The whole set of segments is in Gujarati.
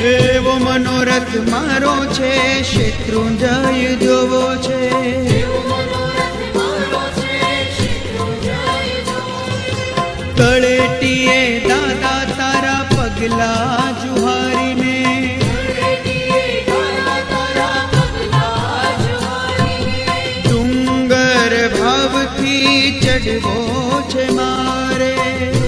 એવો મનોરથ મારો છે, શત્રુંજય જોવો છે. તળેટીએ દાદા તારા પગલા જુહારીને. ડુંગર ભાવથી ચડવો છે મારે.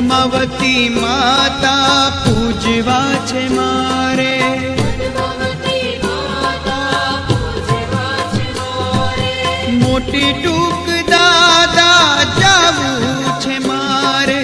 પદ્માવતી માતા પૂજવા છે મારે. મોટી ટૂંક દાદા જાવું છે મારે.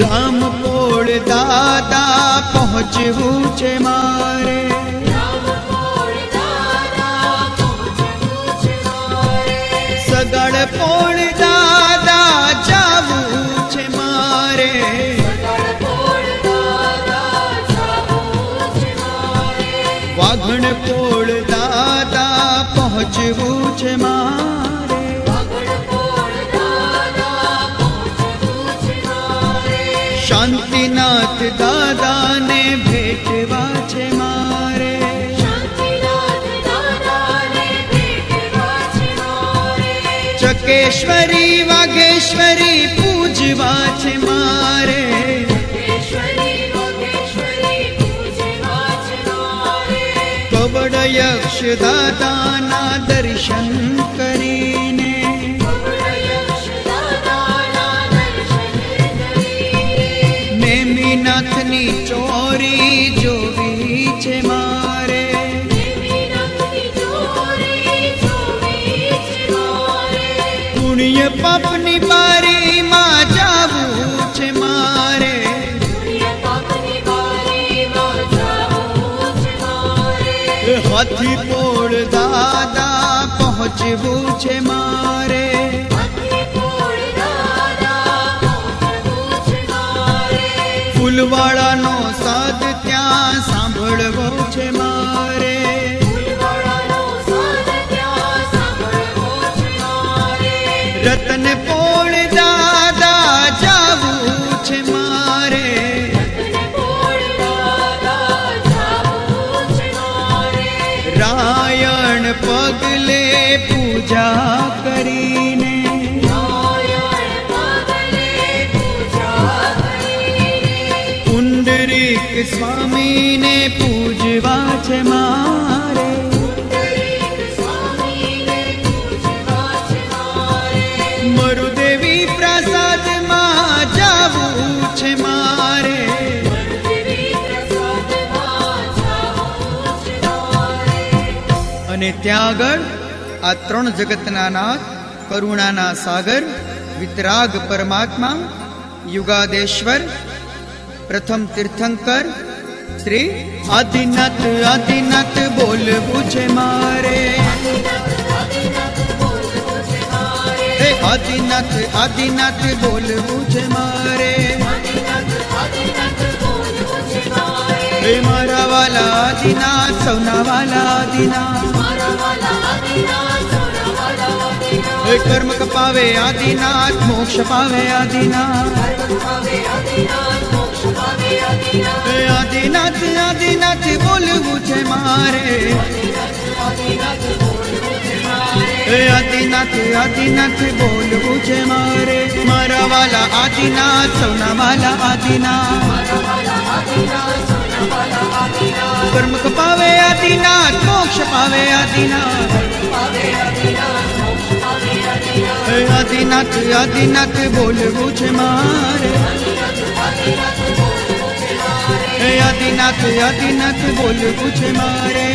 રામપોળ દાદા પહોંચવું છે મારે. પહોંચવું છે મારે. શાંતિનાથ દાદાને ભેટવા છે મારે. ચકેશ્વરી વાઘેશ્વરી પૂજવા છે મારે. કબડ યક્ષ દાદાના દર્શન કરીને નેમિનાથની ચોરી જોવી છે મારે પુણ્ય પાપની બારીમાં હાથી પોળ દાદા પહોંચવું છે મારે પૂજા કરીને પુંડરીક સ્વામીને પૂજવા છે મારે મરુદેવી પ્રસાદમાં જાવું છે મારે અને ત્યાં આગળ આ ત્રણ જગતના નાથ, કરુણાના સાગર, વિતરાગ પરમાત્મા, યુગાદેશ્વર, પ્રથમ તીર્થંકર, શ્રી આદિનાથ આદિનાથ બોલવું છે મારે. આદિનાથ આદિનાથ બોલવું છે મારે. હે મારા વાલા આદિનાથ, સૌના વાલા આદિનાથ. કર્મ કપાવે, આદિનાથ, મોક્ષ પાવે આદિનાથ. આદિનાથ આદિનાથ, બોલવું છે મારે. આદિનાથ આદિનાથ, બોલવું છે મારે. મારા વાલા આદિનાથ, સૌના વાલા આદિનાથ. કર્મ કપાવે આદિનાથ, મોક્ષ પાવે આદિનાથ. આદિનાથ આદિનાથ બોલવું છે મારે. આદિનાથ આદિનાથ બોલવું છે મારે.